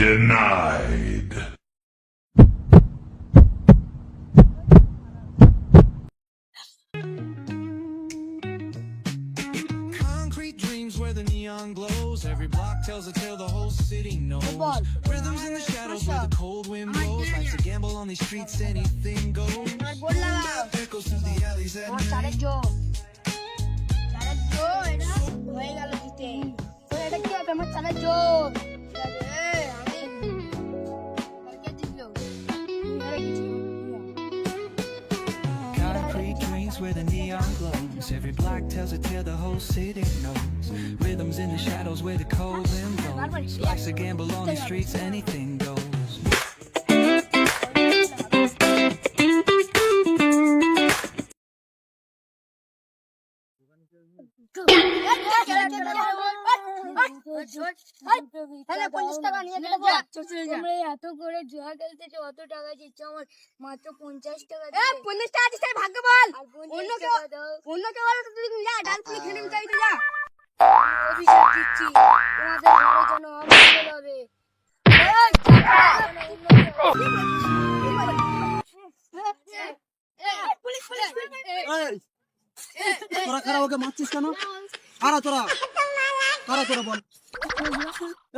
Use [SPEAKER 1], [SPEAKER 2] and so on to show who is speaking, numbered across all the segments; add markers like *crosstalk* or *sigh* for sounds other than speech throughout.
[SPEAKER 1] Denied.
[SPEAKER 2] Every block tells a tale the whole city knows. Rhythms in the shadows where the cold wind blows. Gamble on these streets, anything goes.
[SPEAKER 3] Juega
[SPEAKER 2] lo que Where the neon glows. Every block tells a tale the whole city knows. Rhythms in the shadows where the cold wind blows. Life's a gamble on these streets, anything goes.
[SPEAKER 3] এত করে জুয়া খেলতেছো অত টাকা দিচ্ছ আমার মাত্র পঞ্চাশ টাকা পঞ্চাশ টাকা দিচ্ছে ভাগ্য বল অন্য কেউ অন্য কেউ তুই যা ডাল পুরি খেলে চাই তো যা অভিশাপ দিচ্ছি তোমাদের ঘরে যেন অমঙ্গল হবে পুলিশ পুলিশ
[SPEAKER 4] এই, তোরা কারা ওকে মারছিস কেন কারা তোরা কারা তোরা বল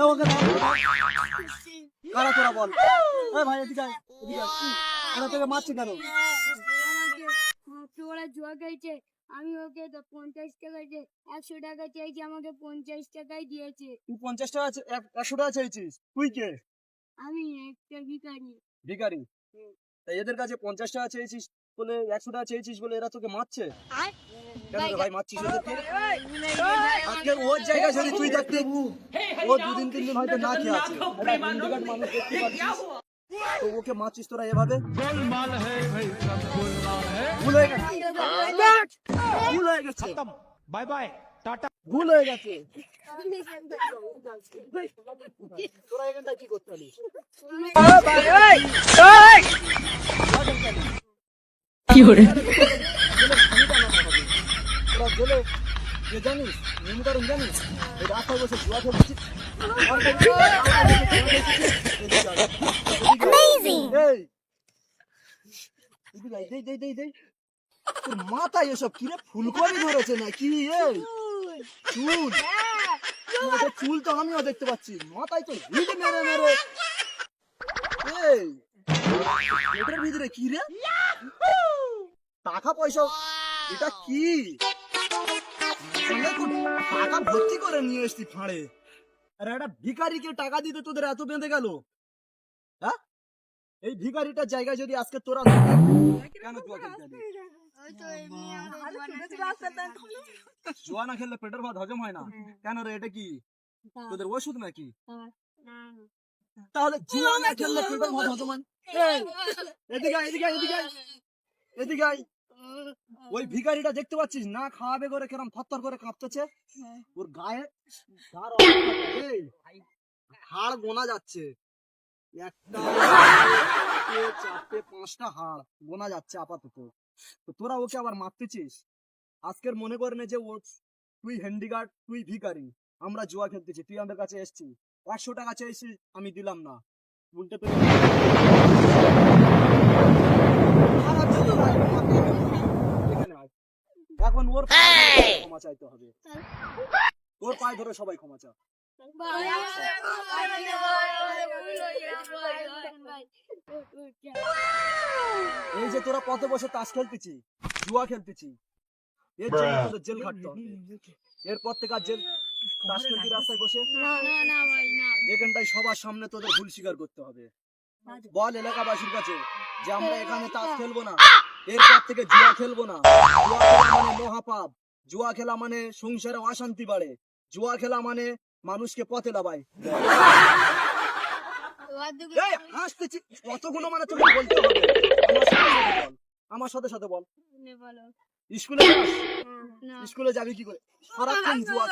[SPEAKER 4] ওকে কারা তোরা বল? ভাই এদিকে এদিকে আয়। তোকে মারছিস কেন?
[SPEAKER 3] ওরা জুয়া খাইছে আমি ওকে তো পঞ্চাশ টাকা একশো টাকা চাইছি আমাকে পঞ্চাশ টাকাই দিয়েছে
[SPEAKER 4] তুই পঞ্চাশ টাকা এক- একশো টাকা চাইছিস তুই কে?
[SPEAKER 3] আমি একটা ভিখারি।
[SPEAKER 4] ভিখারি তা এদের কাছে পঞ্চাশ টাকা চেয়েছিস বলে একশো টাকা চেয়েছিস বলে এরা তোকে মারছে? ভাই ওর জায়গায় তুই থাকতে ও দুদিন তিন দিন হয়তো না আছে। ওকে মারছিস তোরা এভাবে? Bye bye. টাটা। ভুল হয়ে গেছে। কি করতে কি করে জেলে যে জানিস নিমুদারণ জানিস? এই রাস্তায় বসে জুয়া খেলছিস? মাথায় এসব কিরে ফুলকপি ধরেছে না কি এই চুল। চুল তো আমিও দেখতে পাচ্ছি। মাথায় তো হিট মেরে মেরে। এই এটার ভিতরে কি রে? টাকা পয়সা এটা কি? টাকা ভর্তি করে নিয়ে এসছি ফাঁড়ে। আরে একটা ভিখারিকে টাকা দিতে তোদের এত বেঁধে গেল? হ্যাঁ? এই জায়গায় যদি আজকে তোরা কেন জুয়া না খেললে পেটের ভাত হজম হয় না? কেন রে এটা কি? তোদের ওষুধ নাকি? তাহলে জুয়া না খেললে পেটের ভাত হজম হয় এদিকে এদিকে এদিকে এদিকে আয়। ওই ভিখারিটা দেখতে পাচ্ছিস? না খাওয়াবে করে কেরম থরথর করে কাঁপতেছে? ওর গায়ে *laughs* হাড় গোনা যাচ্ছে। একটা চারটে পাঁচটা হাড় গোনা যাচ্ছে আপাতত। তো তোরা ওকে আবার মারতেছিস? আজকের মনে করে নে যে ও তুই হ্যান্ডিগার্ড তুই ভিখারি। আমরা জুয়া খেলতেছি তুই আমাদের কাছে এসছিস। একশো টাকা চেয়েছিস আমি দিলাম না। উল্টে তুই চাইতে হবে। ওর পায়ে ধরে সবাই ক্ষমা চা এই যে তোরা পথে বসে তাস খেলতেছি জুয়া খেলতেছি। এর জন্য তোদের জেল খাটতে হবে। এরপর থেকে আর জেল তাস খেলতি রাস্তায় বসে এখানটায় সবার সামনে তোদের ভুল স্বীকার করতে হবে। বল এলাকাবাসীর কাছে যে আমরা এখানে তাস খেলব না। এরপর থেকে জুয়া খেলব না। জুয়া খেলা মানে মহাপাপ। জুয়া খেলা মানে সংসারে অশান্তি বাড়ে। জুয়া খেলা মানে মানুষকে পথে কতগুলো মানে তোকে বলতে হবে। আমার সাথে সাথে বল। আমার সাথে সাথে বল। স্কুলে স্কুলে যাবি কি করে? সারাক্ষণ জুয়া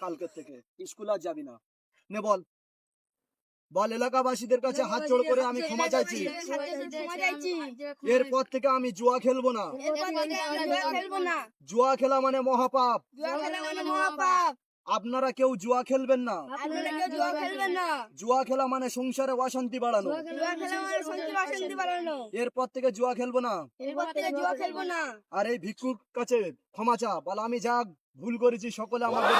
[SPEAKER 4] কালকের থেকে। স্কুলে আর যাবি না। নে বল। বল, এলাকাবাসীদের কাছে হাত জোড় করে আমি ক্ষমা চাইছি। এরপর থেকে আমি জুয়া খেলব না। জুয়া খেলা মানে মহাপাপ। আপনারা কেউ জুয়া খেলবেন না।
[SPEAKER 3] জুয়া
[SPEAKER 4] খেলা মানে সংসারে অশান্তি বাড়ানো। এরপর থেকে জুয়া খেলব না। আর এই ভিক্ষুর কাছে ক্ষমা চা বলে, আমি যা ভুল করেছি, সকলে আমাদের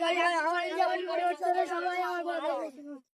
[SPEAKER 3] আমার সবাই আমার